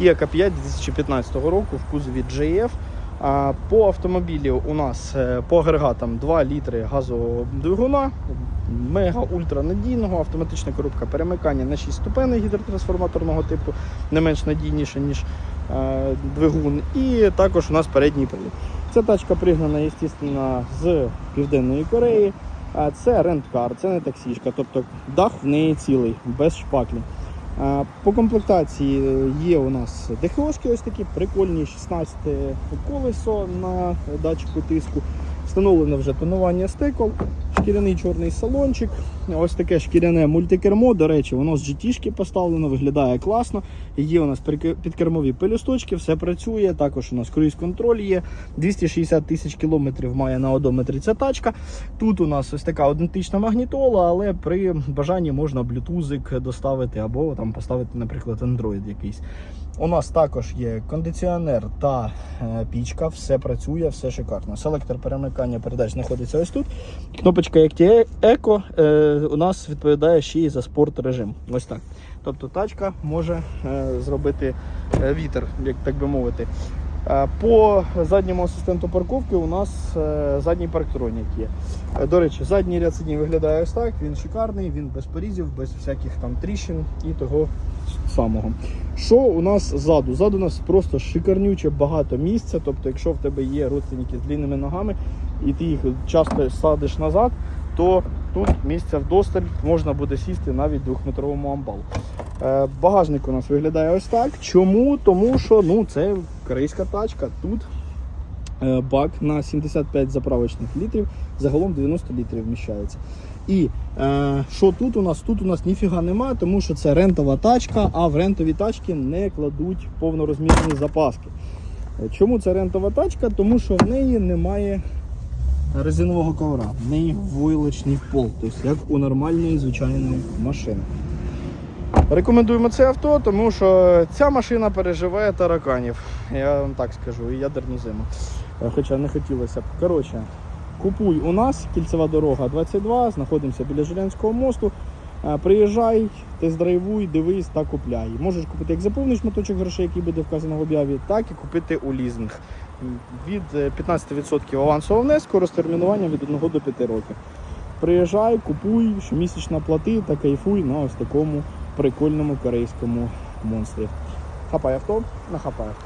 Kia K5 2015 року в кузові JF. По автомобілі у нас е, по агрегатам 2 літри газового двигуна, мега ультра надійного, автоматична коробка перемикання на 6 ступеней гідротрансформаторного типу, не менш надійніше, ніж е, двигун. І також у нас передній привід. Ця тачка пригнана, звісно, з Південної Кореї. Це ренткар, це не таксішка, тобто дах в неї цілий, без шпаклі. По комплектації є у нас ДХОшки ось такі прикольні, 16 колесо на датчику тиску. Встановлено вже тонування стекол, шкіряний чорний салончик, ось таке шкіряне мультикермо. До речі, воно з GT-шки поставлено, виглядає класно. Є у нас підкермові пелюсточки, все працює. Також у нас круїз-контроль є. 260 тисяч кілометрів має на одометрі ця тачка. Тут у нас ось така однотична магнітола, але при бажанні можна блютузик доставити або там поставити, наприклад, Android якийсь. У нас також є кондиціонер та е, пічка, все працює, все шикарно. Селектор перемикання передач знаходиться ось тут. Кнопочка Еко е, у нас відповідає ще й за спорт режим. Ось так. Тобто тачка може е, зробити вітер, як так би мовити. Е, По задньому асистенту парковки у нас е, задній парктронік є. Е, До речі, задній ряд сидінь виглядає ось так. Він шикарний, він без порізів, без всяких там тріщин і того самого. Що у нас ззаду? Ззаду у нас просто шикарнюче багато місця. Тобто, якщо в тебе є родственники з длинними ногами і ти їх часто садиш назад, то тут місця вдосталь можна буде сісти навіть двохметровому амбалу. Багажник у нас виглядає ось так. Чому? Тому що ну, це корейська тачка. Тут е, бак на 75 заправочних літрів, загалом 90 літрів вміщається. І е, що тут у нас? Тут у нас ніфіга немає, тому що це рентова тачка, а в рентові тачки не кладуть повнорозмірні запаски. Е, Чому це рентова тачка? Тому що в неї немає резинового ковра, в неї войлочний пол, тобто як у нормальної звичайної машини. Рекомендуємо це авто, тому що ця машина переживає тараканів. Я вам так скажу, і ядерну зиму. Е, Хоча не хотілося б. Коротше, купуй у нас кільцева дорога 22, знаходимося біля Жилянського мосту. Е, Приїжджай, тест-драйвуй, дивись та купляй. Можеш купити як за повний шматочок грошей, який буде вказано в об'яві, так і купити у лізинг. Від е, 15% авансового внеску, розтермінування від 1 до 5 років. Приїжджай, купуй, щомісячно плати та кайфуй на ось такому прикольному корейському монстрі. Хапай авто, на хапай авто.